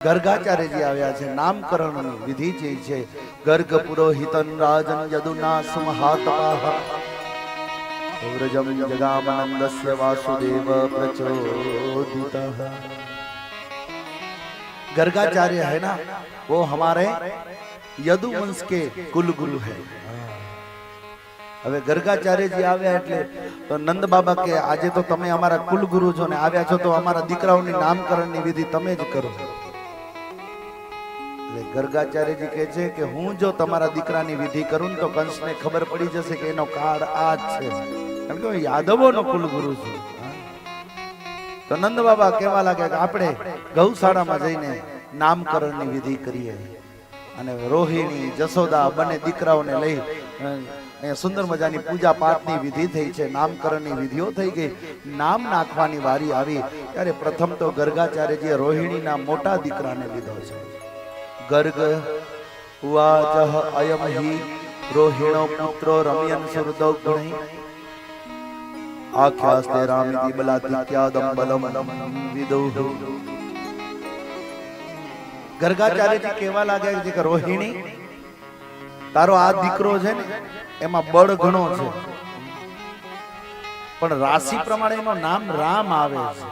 ગર્ગાચાર્યજી આવ્યા છે નામકરણની વિધિ જે છે ગર્ગ પુરોહિતન રાજન યદુના સમહાતપાહ વ્રજમ જગામનંદસ્ય વાસુદેવ प्रचोदित गर्गाचार्य है ना वो हमारे यदुवंश के कुल गुरु है હવે ગર્ગાચાર્યજી આવ્યા એટલે તો નંદ બાબા કે આજે તો તમે અમારા કુલ ગુરુ છો ને આવ્યા છો તો અમારા દીકરાઓની નામકરણની વિધિ તમે જ કરો એટલે ગર્ગાચાર્યજી કહે છે કે હું જો તમારા દીકરાની વિધિ કરું તો કંસને ખબર પડી જશે કે એનો કાળ આ જ છે. કારણ કે હું યાદવોનો કુલગુરુ છું. તો નંદ બાબા કહેવા લાગ્યા કે આપણે ગૌશાળામાં જઈને નામકરણની વિધિ કરીએ. અને રોહિણી જસોદા બંને દીકરાઓને લઈ અહીંયા સુંદર મજાની પૂજા પાઠની વિધિ થઈ છે, નામકરણની વિધિઓ થઈ ગઈ. નામ નાખવાની વારી આવી. ત્યારે પ્રથમ તો ગર્ગાચાર્યજીએ રોહિણીના મોટા દીકરાને લીધો છે. ગર્ગ ઉવાચ અયમ હિ રોહિણો પુત્રો રમયન સુરદો ગુણૈ આખ્યાસ્તે રામિતિ બલાદિત્યાદમ બલમ વિદુઃ ગર્ગાચાર્યજી કહેવા લાગ્યા છે કે રોહિણી, તારો આ દીકરો છે ને, એમાં બળ ઘણો છે. પણ રાશિ પ્રમાણે એનું નામ રામ આવે છે.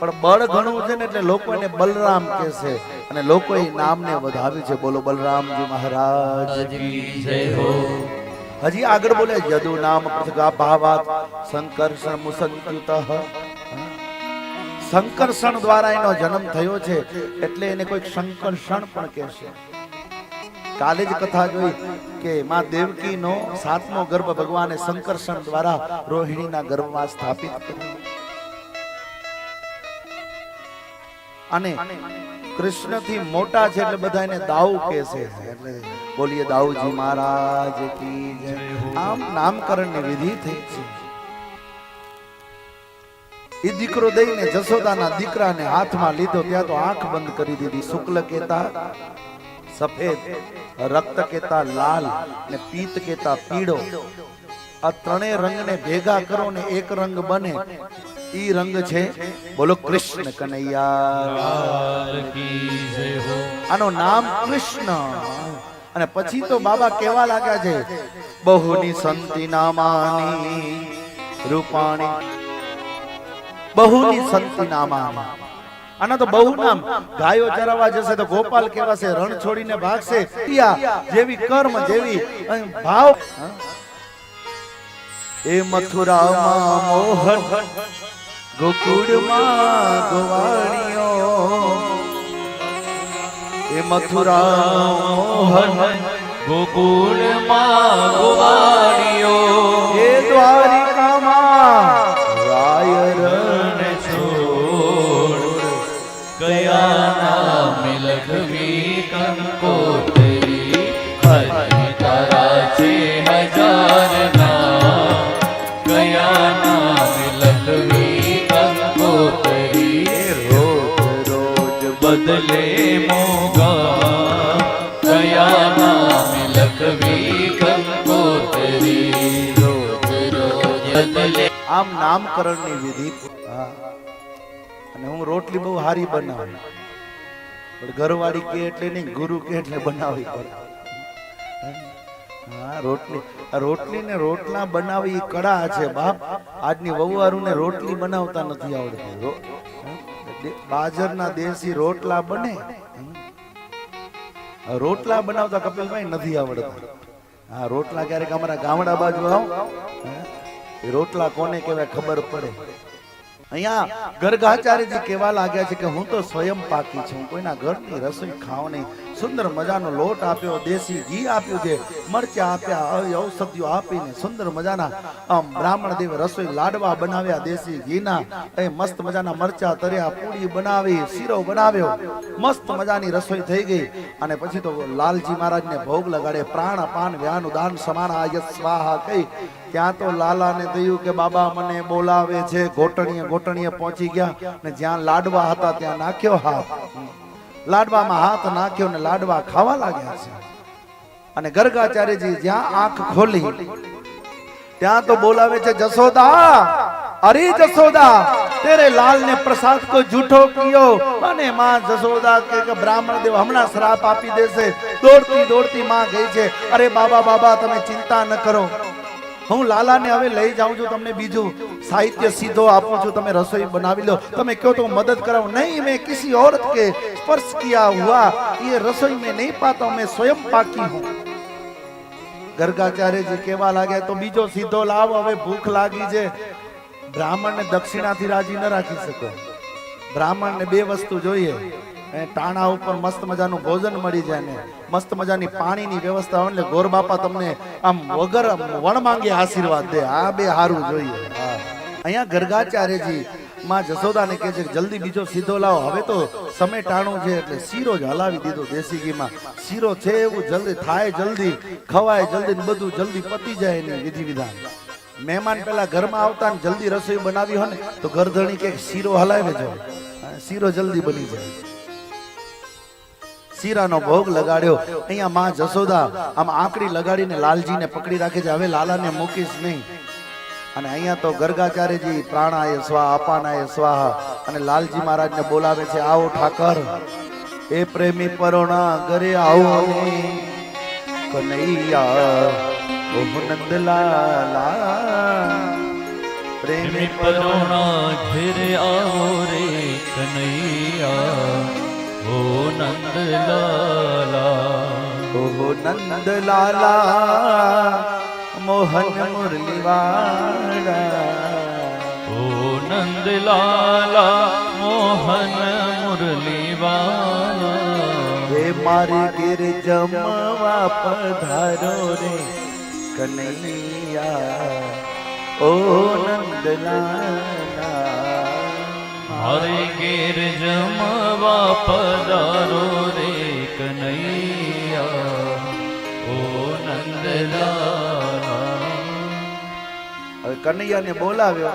પણ બળ ઘણું છે ને એટલે લોકો એને બલરામ કે છે. અને લોકો એ નામને વધાવ્યું છે. બોલો બલરામજી મહારાજ હજી આગળ બોલે યદુ નામ પૃથગા ભાવાત સંકર્ષણ મુસંકૃત સંકર્ષણ દ્વારા એનો જન્મ થયો છે એટલે એને કોઈક સંકર્ષણ પણ કહેશે કાલે જ કથા જોઈ કે માં દેવકીનો સાતમો ગર્ભ ભગવાને સંકર્ષણ દ્વારા રોહિણીના ગર્ભમાં સ્થાપિત કર્યો. અને કૃષ્ણથી મોટા છે એટલે બધા એને દાઉ કે છે. એટલે બોલીએ, દાઉજી મહારાજ કી જય. આમ નામકરણની વિધિ થઈ છે. એ દીકરો દઈને જસોદાના દીકરાને હાથમાં લીધો, ત્યાં તો આંખ બંધ કરી દીધી. શુક્લ કેતા સફેદ રક્ત કેતા લાલ ને પીત કેતા પીળો. આ ત્રણેય રંગને ભેગા કરો ને એક રંગ બને. ઈ રંગ છે? બોલો કૃષ્ણ કનૈયા આનો નામ કૃષ્ણ. અને પછી તો બાબા કેવા લાગ્યા છે? બહુની સંતિ નામાની રૂપાણી. બહુની સંતિ નામાની. આના તો બહુ નામ. ગાયો ચરાવવા જશે તો ગોપાલ કેવાશે રણ છોડીને ભાગશે. જેવી કર્મ જેવી ભાવ. એ મથુરામાં મોહન ગોકુળમાં ગોવાણીઓ એ મથુરા મોહન ગોકુળમાં ગોવાણીઓ એ દ્વારિકામાં આમ નામકરણની વિધિ અને હું રોટલી બહુ હારી બનાવું. પણ ઘરવાળી કે એટલે નહીં, ગુરુ કે એટલે બનાવી પડે રોટલી. રોટલી ને રોટલા બનાવી કડા છે, બાપ. આજની વહુવારુને રોટલી બનાવતા નથી આવડતી બાજરના દેશી રોટલા બને. રોટલા બનાવતા કપિલભાઈ નથી આવડતા. હા, રોટલા ક્યારેક અમારા ગામડા બાજુ આવ. રોટલા કોને કહેવાય ખબર પડે. અહીંયા ગર્ગાચાર્યજી કહેવા લાગ્યા છે કે હું તો સ્વયં પાકી છું કોઈના ઘરની રસોઈ ખાવ નહીં. સુંદર મજાનો લોટ આપ્યો, દેશી ઘી આપ્યું છે, મરચા આપ્યા ઔષધિઓ આપીને સુંદર મજાના, આમ બ્રાહ્મણ દેવ રસોઈ લાડવા બનાવ્યા દેશી ઘીના, એ મસ્ત મજાના મરચા તર્યા, પૂરી બનાવી, શીરો બનાવ્યો, મસ્ત મજાની રસોઈ થઈ ગઈ. અને પછી તો લાલજી મહારાજને ભોગ લગાડે, પ્રાણ પાન વ્યાનું દાન સમાન આય સ્વાહા કહી ત્યાં તો લાલાને થયું કે, બાબા, મને બોલાવે છે. ઘોટણીએ ઘોટણીએ પહોંચી ગયા ને જ્યાં લાડવા હતા ત્યાં નાખ્યો હાથ લાડવામાં હાથ નાખ્યો ને લાડવા ખાવા લાગ્યા છે. અને ગર્ગાચાર્યજી જ્યાં આંખ ખોલી, ત્યાં તો બોલાવે છે જસોદા અરે જસોદા તેરે લાલ ને પ્રસાદ કો જૂઠો કિયો? અને માં જસોદા કે બ્રાહ્મણ દેવ હમણાં શ્રાપ આપી દેશે, દોડતી દોડતી માં ગઈ છે, અરે બાબા બાબા, તમે ચિંતા ન કરો. હું લાલાને હવે લઈ જાઉં છું તમને બીજું સાહિત્ય સીધો આપું છું તમે રસોઈ બનાવી લો તમે કહો તો હું મદદ કરાવું નહીં મેં કિસી औरत के स्पर्श किया हुआ ये रसोई में नहीं पाता हूं, मैं स्वयं पाकी हूं ગર્ગાચાર્યજી કેવા લાગ્યા તો બીજો સીધો લાવ હવે ભૂખ લાગી છે બ્રાહ્મણને દક્ષિણાથી રાજી ન રાખી શકો બ્રાહ્મણને બે વસ્તુ જોઈએ ટાણા ઉપર મસ્ત મજાનું ભોજન મળી જાય ને, મસ્ત મજાની પાણીની વ્યવસ્થા હોય એટલે ગોર બાપા તમને આમ વગર વણ માંગે આશીર્વાદ દે. આ બે સારું જોઈએ. અહીંયા ગરગાચાર્યજી માં જસોદાને કહે છે જલ્દી બીજો સીધો લાવો. હવે તો સમય ટાણું છે એટલે શીરો જ હલાવી દીધો દેશી ઘીમાં. શીરો છે એવું જલ્દી થાય જલ્દી, ખવાય જલ્દી બધું જલ્દી પતી જાય એની વિધિ વિધાન મહેમાન પેલા ઘરમાં આવતા ને જલ્દી રસોઈ બનાવી હોય ને, તો ગરધણી કે શીરો હલાવે જો. શીરો જલ્દી બની જાય. શીરાનો ભોગ લગાડ્યો. અહીંયા માં જસોદા આમ આંકડી લગાડીને લાલજીને પકડી રાખે છે. હવે લાલાને મૂકીશ નહીં. અને અહીંયા તો ગર્ગાચાર્યજી પ્રાણાય સ્વાહ, અપાનાય સ્વાહ અને લાલજી મહારાજને બોલાવે છે, આવો ઠાકર, એ પ્રેમી પરોણા ઘરે આવો કનૈયા નંદલાલા પ્રેમી પરોણા ઘરે આવો રે કનૈયા. ઓ નંદલાલા ઓહ નંદલાલા મોહન મુરલીવાળા ઓ નંદલાલા મોહન મુરલીવાળા હે મારી ગીર જમવા પધારો રે કનૈયા ઓ નંદલાલા મારે ઘેર જમવા પધારો રે કનૈયા, ઓ નંદલાલા. હવે કનૈયાને બોલાવ્યો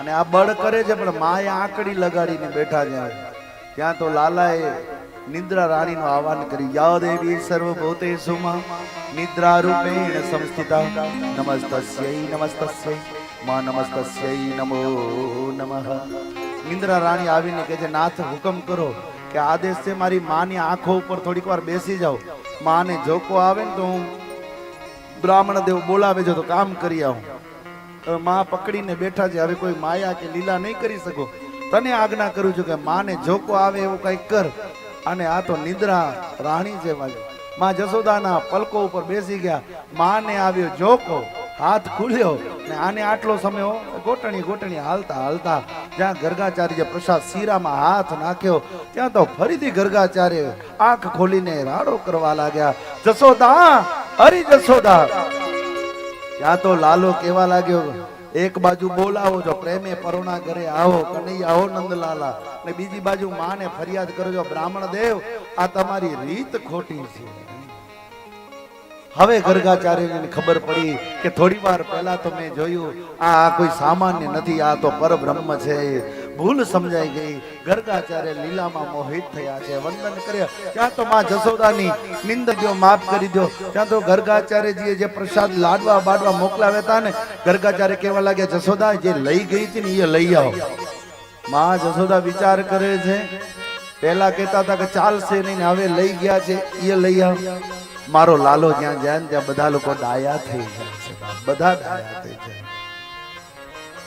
અને આ બળ કરે છે, પણ માએ આંકડી લગાડીને બેઠા જાય ત્યાં તો લાલાએ નિદ્રા રાણીનું આહવાન કર્યું યા દેવી સર્વભૂતેષુ સુમા નિદ્રા રૂપેણ સંસ્થિતા. નમસ્તસ્યૈ નમસ્તસ્યૈ, માં નમસ્તસ્યૈ નમો નમઃ. નિદ્રા રાણી આવીને કહે છે, નાથ હુકમ કરો. કે આદેશ છે મારી માની આંખો ઉપર થોડીક વાર બેસી જાઓ. માને જોકો આવે ને તો હું બ્રાહ્મણ દેવ બોલાવે છે તો કામ કરી આવું. માં પકડીને બેઠા છે, હવે કોઈ માયા કે લીલા નહીં કરી શકો. તને આજ્ઞા કરું છું કે માને જોકો આવે એવું કંઈક કર. અને આ તો નિદ્રા રાણી છે. મારી માં જસોદાના પલકો ઉપર બેસી ગયા. માને આવ્યો જોકો. હાથ ખુલ્યો. ને આને આટલો સમય ગોટણી ગોટણી હાલતા હાલતા જ્યાં ગર્ગાચાર્ય પ્રસાદ શીરામાં હાથ નાખ્યો, ત્યાં તો ફરીથી ગર્ગાચાર્ય આંખ ખોલીને રાડો કરવા લાગ્યા, જસોદા, હરી જસોદા. ત્યાં તો લાલો કેવા લાગ્યો, એક બાજુ બોલાવો છો પ્રેમે પરુણા ઘરે આવો, કનૈયા આવો નંદલાલા. ને બીજી બાજુ માને ફરિયાદ કરો છો બ્રાહ્મણ દેવ, આ તમારી રીત ખોટી છે. હવે ગર્ગાચાર્યને ખબર પડી કે થોડી વાર પહેલા તો મેં જોયું, આ કોઈ સામાન્ય નથી, આ તો પરબ્રહ્મ છે. ભૂલ સમજાઈ ગઈ. ગર્ગાચાર્ય લીલામાં મોહિત થયા છે. વંદન કર્યા. ત્યાં તો માં જસોદાની નિંદ દો માફ કરી દો ત્યાં તો ગર્ગાચાર્યજીએ જે પ્રસાદ લાડવા બાડવા મોકલાવ્યા હતા ને, ગર્ગાચાર્ય કેવા લાગ્યા જસોદા જે લઈ ગઈ હતી ને એ લઈ આવો. માં જસોદા વિચાર કરે છે. પહેલા કહેતા હતા કે ચાલશે નહીં હવે લઈ ગયા છે. એ લઈ આવ. મારો લાલો જ્યાં જાય ને ત્યાં બધા લોકો ડાયા થઈ જાય છે. બધા ડાયા થઈ જાય.